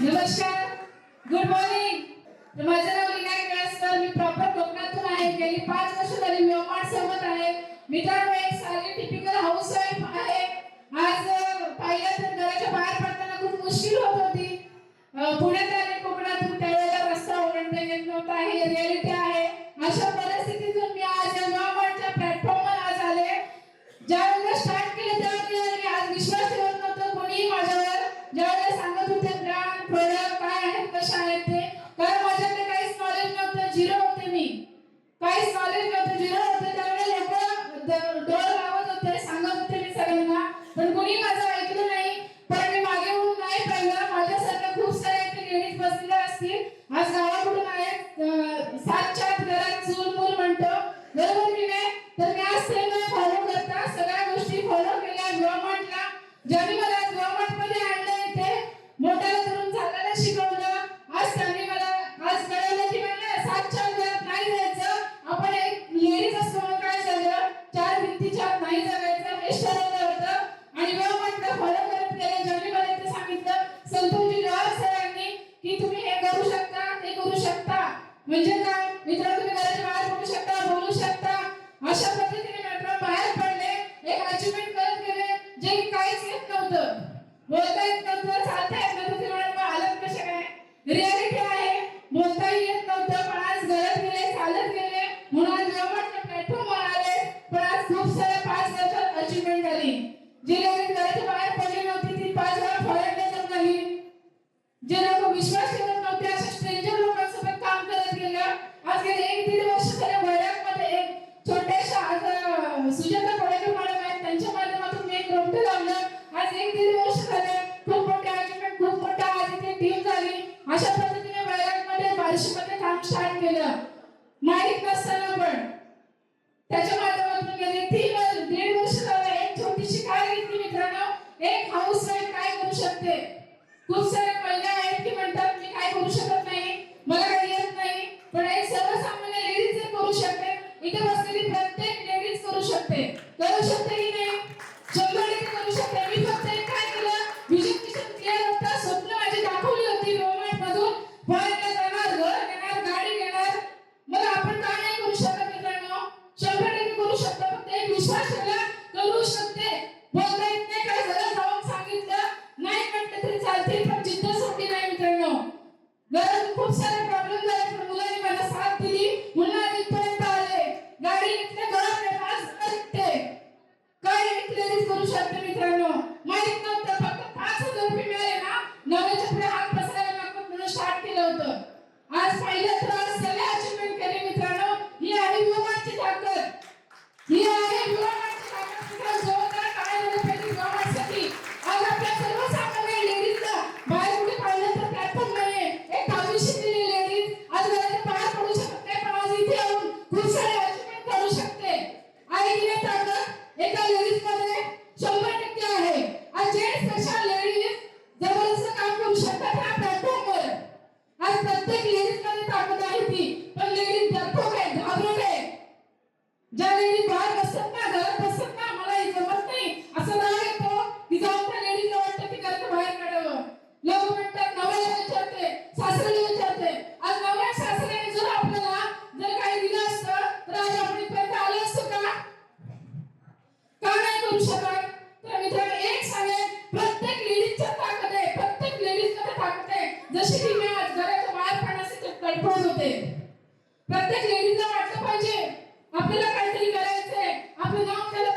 नमस्कार. Good morning माझं नाव विनायक व्यासकर मी proper कोकणातून आहे. गेली पाच वर्ष झाली मी ओमाड सोबत आहे. मित्रांनो एक साधी टिपिकल हाऊस वाईफ आहे. आज पाहिलं तर घराच्या बाहेर पडताना खूप मुश्किल होत होती. पुण्यात आले कोकणातून त्यावेळेला रस्ता ओरडता येत नव्हता. हे रियालिटी आहे. अशा परिस्थितीतून मी आज या प्लॅटफॉर्मवर आज आले. ज्यावेळेला स्टार्ट केलं त्यावेळेला मी आज विश्वास ठेवत नव्हतं. कोणीही माझ्यावर ज्यावेळेला सांगत पण की तुम्ही हे करू शकता ते करू शकता. म्हणजे काय? मित्र तुम्ही घराच्या बाहेर पडू शकता बोलू शकता. अशा पद्धतीने मॅडम बाहेर पडले एक अचिव्हमेंट करत गेले जे काहीच येत नव्हतं. बोलता येत नव्हतं चालता येत नव्हतं ते मॅडम "मग हालत कशा काय? रियालिटी आहे बोलताही येत नव्हतं पण आज घरात गेले चालत गेले. म्हणून आज गव्हर्नमेंटच्या आले पण आज खूप साऱ्या पाच वर्षात अचिव्हमेंट झाली. जी घराच्या विश्वास ठेवत नव्हते. अशा स्ट्रेंजर लोकांसोबत काम करत गेल्या आज गेले एक दीड वर्ष झाले वैरागमध्ये एक छोट्याशा आज सुजाता कोळेकर मॅडम आहेत. त्यांच्या माध्यमातून मी एक रोपटे लावलं. आज एक दीड वर्ष झाले. खूप मोठे अचिव्हमेंट खूप मोठा आज इथे टीम झाली. अशा पद्धतीने वैरागमध्ये बार्शीमध्ये काम स्टार्ट केलं. माहीत नसताना पण. त्याच्या माध्यमातून गेले तीन दीड वर्ष झालं. एक छोटीशी काय घेतली मित्रांनो. एक हाऊस वाईफ काय करू शकते? खूप सारे घरातून खूप सारे प्रॉब्लेम झाले पण मुलांनी मला साथ दिली. मुलांनी इथपर्यंत आले. गाडी इथले घरातले आज करते काय इथले करू शकते मित्रांनो. माहीत नव्हतं फक्त पाच हजार रुपये मिळाले ना. नव्याच्या ज्या लेडी बाहेर बसत ना घरात बसत ना मला जमत नाही असं राग येतो की लेडीला वाटतं की बाहेर काढावं. लोक विचारते आज नवऱ्या सासऱ्याने जर आपल्याला जर काही दिलं असतं तर आज का? नाही करू शकत? तर मित्रांनो एक सांगेल प्रत्येक लेडीजच्या ताकद प्रत्येक लेडीजमध्ये ताकद आहे. जशी मी आज घराच्या बाहेर पडण्यासाठी तडफडत होते. प्रत्येक लेडीजला वाटलं पाहिजे. आपल्याला काहीतरी करायचंय. आपलं नाव त्याला